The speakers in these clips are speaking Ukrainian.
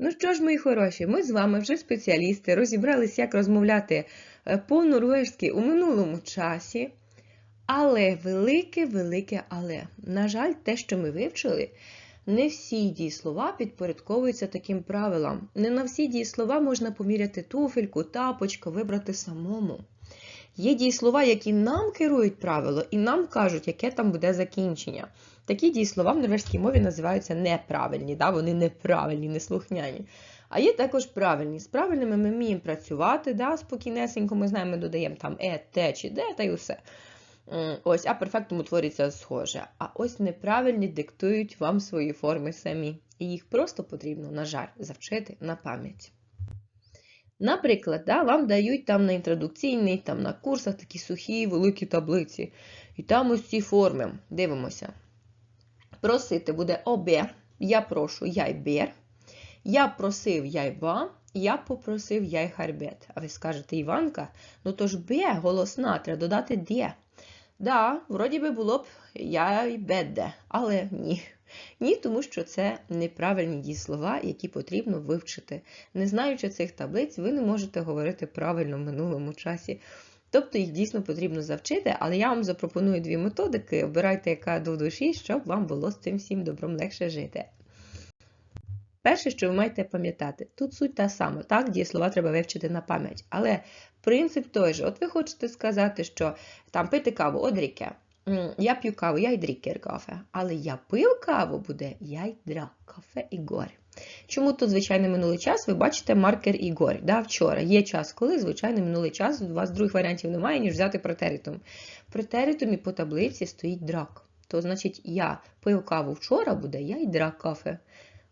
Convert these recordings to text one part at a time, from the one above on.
Ну що ж, мої хороші, ми з вами вже спеціалісти, розібрались, як розмовляти е, по-норвежськи у минулому часі. Але велике-велике але. На жаль, те, що ми вивчили, не всі дієслова підпорядковуються таким правилам. Не на всі дієслова можна поміряти туфельку, тапочку, вибрати самому. Є дієслова, які нам керують правило, і нам кажуть, яке там буде закінчення. Такі дієслова в норвежській мові називаються неправильні, да? вони неправильні, неслухняні. А є також правильні. З правильними ми вміємо працювати, да? спокійнесенько, ми знаємо, ми додаємо там е, те чи де, та й усе. Ось, а перфектом утворюється схоже. А ось неправильні диктують вам свої форми самі. І їх просто потрібно, на жаль, завчити на пам'ять. Наприклад, да, вам дають там на інтродукційний, там на курсах такі сухі, великі таблиці. І там ось ці форми. Дивимося. Просити буде обе. Я прошу, яй-бер, Я просив, яйба. ба. Я попросив, яй харбет. А ви скажете, Іванка, ну то ж бе, голосна, треба додати де. Да, вроді би було б я й беде, але ні. Ні, тому що це неправильні дієслова, які потрібно вивчити. Не знаючи цих таблиць, ви не можете говорити правильно в минулому часі. Тобто їх дійсно потрібно завчити, але я вам запропоную дві методики. Обирайте, яка до душі, щоб вам було з цим всім добром легше жити. Перше, що ви маєте пам'ятати, тут суть та сама, так, дієслова треба вивчити на пам'ять. Але принцип той же. От ви хочете сказати, що там пити каву, одріке. Я п'ю каву, я й дрікер кафе. Але я пив каву буде, я й драк кафе Ігор. Чому тут звичайний минулий час? Ви бачите маркер Ігор. Да, вчора. Є час, коли звичайний минулий час, у вас других варіантів немає, ніж взяти претеритум. В претеритумі по таблиці стоїть драк. То значить, я пив каву вчора буде, я й драк кафе.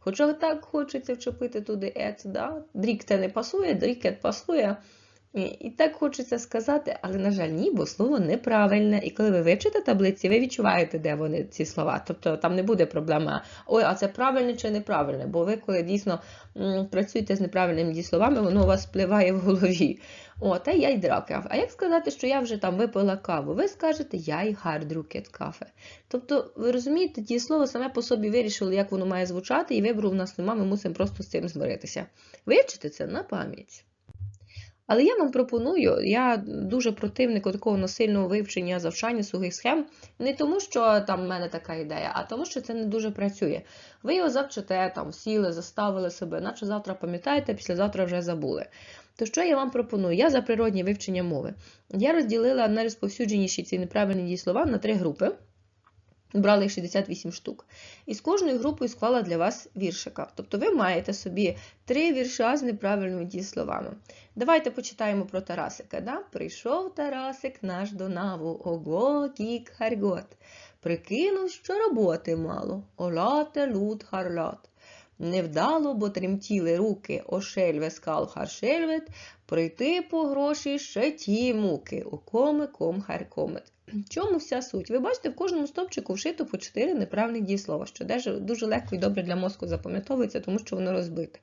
Хоча так хочеться вчепити туди ет, да? дрік це не пасує, дрікет пасує. І, і так хочеться сказати, але, на жаль, ні, бо слово неправильне. І коли ви вивчите таблиці, ви відчуваєте, де вони ці слова. Тобто там не буде проблема, ой, а це правильне чи неправильне. Бо ви, коли дійсно працюєте з неправильними дієсловами, воно у вас впливає в голові. О, та я й дракав. А як сказати, що я вже там випила каву? Ви скажете, я й гардрукет кафе. Тобто, ви розумієте, дієслово саме по собі вирішило, як воно має звучати, і вибору в нас нема, ми мусимо просто з цим змиритися. Вивчити це на пам'ять. Але я вам пропоную, я дуже противник такого насильного вивчення завчання сухих схем, не тому, що там в мене така ідея, а тому, що це не дуже працює. Ви його завчите, там сіли, заставили себе, наче завтра пам'ятаєте, післязавтра вже забули. То що я вам пропоную? Я за природнє вивчення мови. Я розділила найрозповсюдженіші ці неправильні дієслова на три групи. Брали їх 68 штук. І з кожною групою склала для вас віршика. Тобто ви маєте собі три вірша з неправильними дієсловами. Давайте почитаємо про Тарасика. Да? Прийшов Тарасик наш до наву, ого, кік, харгот. Прикинув, що роботи мало, олате, лут, харлат. Невдало, бо тремтіли руки, ошельве скал харшельвет, прийти по гроші ще ті муки, окоми ком харкомет. Чому вся суть? Ви бачите, в кожному стопчику вшито по 4 неправильних дієслова, що дуже, легко і добре для мозку запам'ятовується, тому що воно розбите.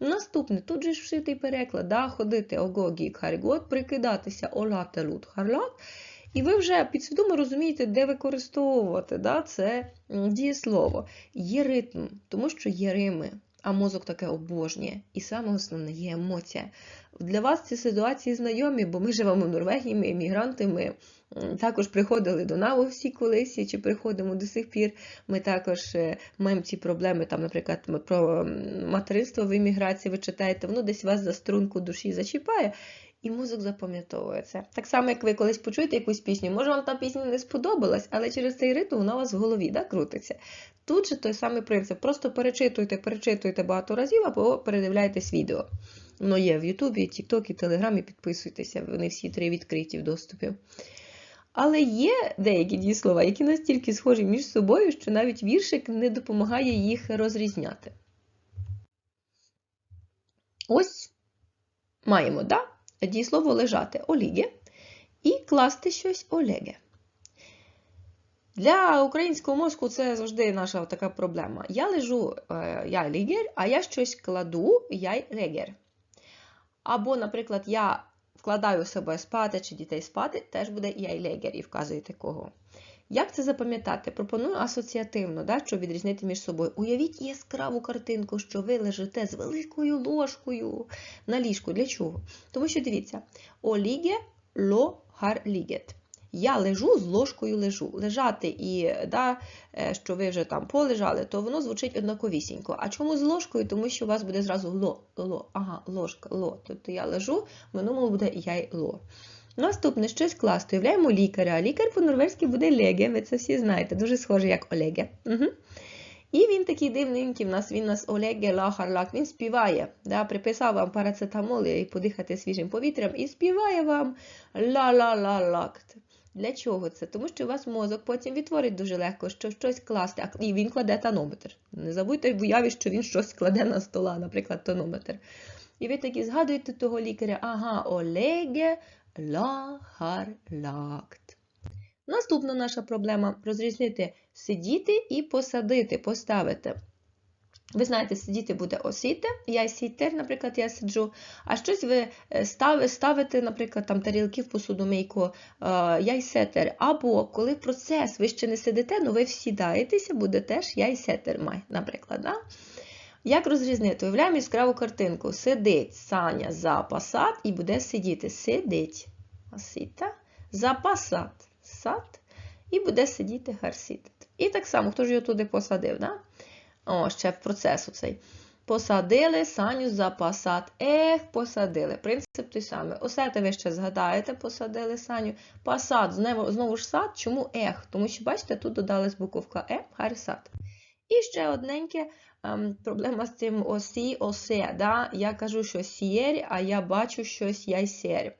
Наступне, тут же вшитий переклад, да, ходити ого, гік, харгот, прикидатися олате, лут, харлат. І ви вже підсвідомо розумієте, де використовувати да, це дієслово. Є ритм, тому що є рими, а мозок таке обожнює. І саме основне є емоція. Для вас ці ситуації знайомі, бо ми живемо в Норвегії, ми емігранти, ми також приходили до НАВО всі колись, чи приходимо до сих пір. Ми також е, маємо ці проблеми, там, наприклад, про материнство в імміграції, ви читаєте, воно десь вас за струнку душі зачіпає. І мозок запам'ятовує це. Так само, як ви колись почуєте якусь пісню, може вам та пісня не сподобалась, але через цей ритм вона у вас в голові да, крутиться. Тут же той самий принцип. Просто перечитуйте, перечитуйте багато разів, або передивляйтесь відео. Воно є в Ютубі, Тіктокі, Телеграмі, підписуйтеся, вони всі три відкриті в доступі. Але є деякі дієслова, які настільки схожі між собою, що навіть віршик не допомагає їх розрізняти. Ось маємо, да? Дієслово лежати оліге і класти щось олеге. Для українського мозку це завжди наша така проблема. Я лежу, е, я лігер, а я щось кладу, я регер. Або, наприклад, я вкладаю себе спати чи дітей спати, теж буде я легер, і вказуєте кого. Як це запам'ятати? Пропоную асоціативно, да, щоб відрізнити між собою. Уявіть яскраву картинку, що ви лежите з великою ложкою на ліжку. Для чого? Тому що дивіться, оліге ло гар. Я лежу з ложкою лежу. Лежати і да, е, що ви вже там полежали, то воно звучить однаковісінько. А чому з ложкою? Тому що у вас буде зразу ло, ло, ага, ложка, ло. Тобто я лежу, в минулому буде я ло. Наступне щось класти. Уявляємо лікаря. Лікар по-норвезьки буде леге, ви це всі знаєте, дуже схоже, як Олеге. Угу. І він такий дивненький в нас, він нас Олеге Лахарлак, він співає, да, приписав вам парацетамол і подихати свіжим повітрям, і співає вам ла-ла-ла-лакт. Для чого це? Тому що у вас мозок потім відтворить дуже легко, що щось класти, і він кладе тонометр. Не забудьте в уяві, що він щось кладе на стола, наприклад, тонометр. І ви такі згадуєте того лікаря, ага, Олеге Лахарлакт. Наступна наша проблема розрізнити сидіти і посадити, поставити. Ви знаєте, сидіти буде осіти, я сітер, наприклад, я сиджу, а щось ви е, став- ставите, наприклад, там тарілки в посудомийку, е, я й сетер. Або коли процес ви ще не сидите, але ви всідаєтеся, буде теж я й сетер, наприклад. Да? Як розрізнити? Уявляємо яскраву картинку. Сидить Саня за пасад і буде сидіти. Сидить. Асіта. За пасад. Сад. І буде сидіти гарсітит. І так само, хто ж його туди посадив? Да? О, ще процес оцей. Посадили Саню за пасад. Ех, посадили. Принцип той самий. Осете ви ще згадаєте, посадили Саню. Пасад, знову, ж сад. Чому ех? Тому що, бачите, тут додались буковка Е, гарсад. І ще одненьке ем, проблема з цим осі, осе. Да? Я кажу, що сієр, а я бачу щось яйсер.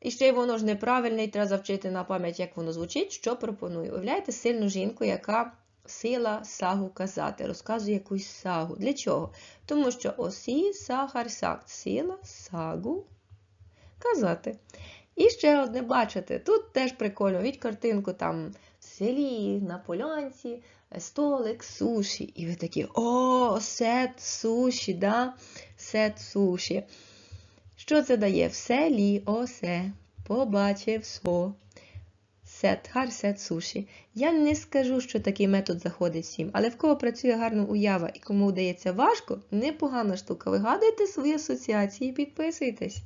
І ще й воно ж неправильне, і треба завчити на пам'ять, як воно звучить. Що пропоную? Уявляєте сильну жінку, яка сила сагу казати, розказує якусь сагу. Для чого? Тому що осі сахар сакт, сила сагу казати. І ще одне бачите, тут теж прикольно, від картинку там в селі, на полянці, столик, суші. І ви такі, о, сет суші, да? сет суші. Що це дає? В селі, осе, побачив со. Сет, гар сет суші. Я не скажу, що такий метод заходить всім, але в кого працює гарно уява і кому вдається важко, непогана штука. Вигадуйте свої асоціації і підписуйтесь.